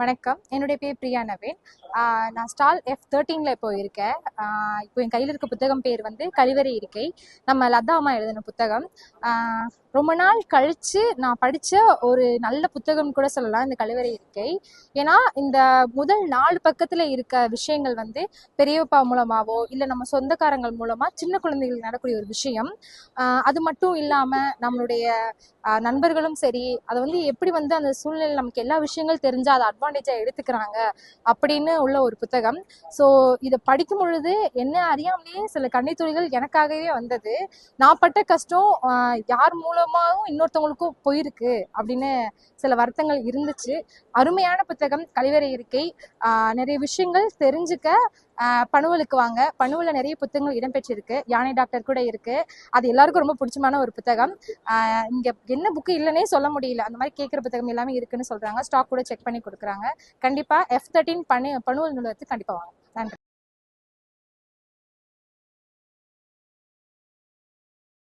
வணக்கம். என்னுடைய பேர் பிரியா நவீன். நான் ஸ்டால் எஃப் தேர்ட்டீனில் இப்போ இருக்கேன். இப்போ என் கையில் இருக்க புத்தகம் பேர் வந்து கழிவறை இருக்கை நம்ம லதா அம்மா எழுதின புத்தகம். ரொம்ப நாள் கழித்து நான் படித்த ஒரு நல்ல புத்தகம் கூட சொல்லலாம் இந்த கழிவறை இருக்கை ஏன்னா இந்த முதல் நாலு பக்கத்தில் இருக்க விஷயங்கள் வந்து பெரியப்பா மூலமாவோ இல்லை நம்ம சொந்தக்காரங்கள் மூலமாக சின்ன குழந்தைகளுக்கு நடக்கக்கூடிய ஒரு விஷயம். அது மட்டும் இல்லாமல் நம்மளுடைய நண்பர்களும் சரி அதை வந்து எப்படி வந்து அந்த சூழ்நிலை நமக்கு எல்லா விஷயங்கள் தெரிஞ்சால் அதை அட்வான்டேஜாக எடுத்துக்கிறாங்க அப்படின்னு உள்ள ஒரு புத்தகம். ஸோ இதை படிக்கும் பொழுது என்ன அறியாமலேயே சில கண்ணித்துறைகள் எனக்காகவே வந்தது. நான் பட்ட கஷ்டம் ஆஹ் யார் மூலமாகவும் இன்னொருத்தவங்களுக்கும் போயிருக்கு அப்படின்னு சில வருத்தங்கள் இருந்துச்சு. அருமையான புத்தகம் கழிவறை இருக்கை. நிறைய விஷயங்கள் தெரிஞ்சுக்க பணுவலுக்கு வாங்க. பணுவல நிறைய புத்தகங்கள் இடம்பெற்றிருக்கு. யானை டாக்டர் கூட இருக்கு. அது எல்லாருக்கும் ரொம்ப பிடிச்சமான ஒரு புத்தகம். இங்கே இங்க என்ன புக்கு இல்லைன்னே சொல்ல முடியல. அந்த மாதிரி கேட்குற புத்தகம் எல்லாமே இருக்குன்னு சொல்றாங்க. ஸ்டாக் கூட செக் பண்ணி கொடுக்குறாங்க. கண்டிப்பா எஃப் தேர்ட்டின் பணு பணுவல் நூலகத்துக்கு கண்டிப்பா வாங்க. நன்றி.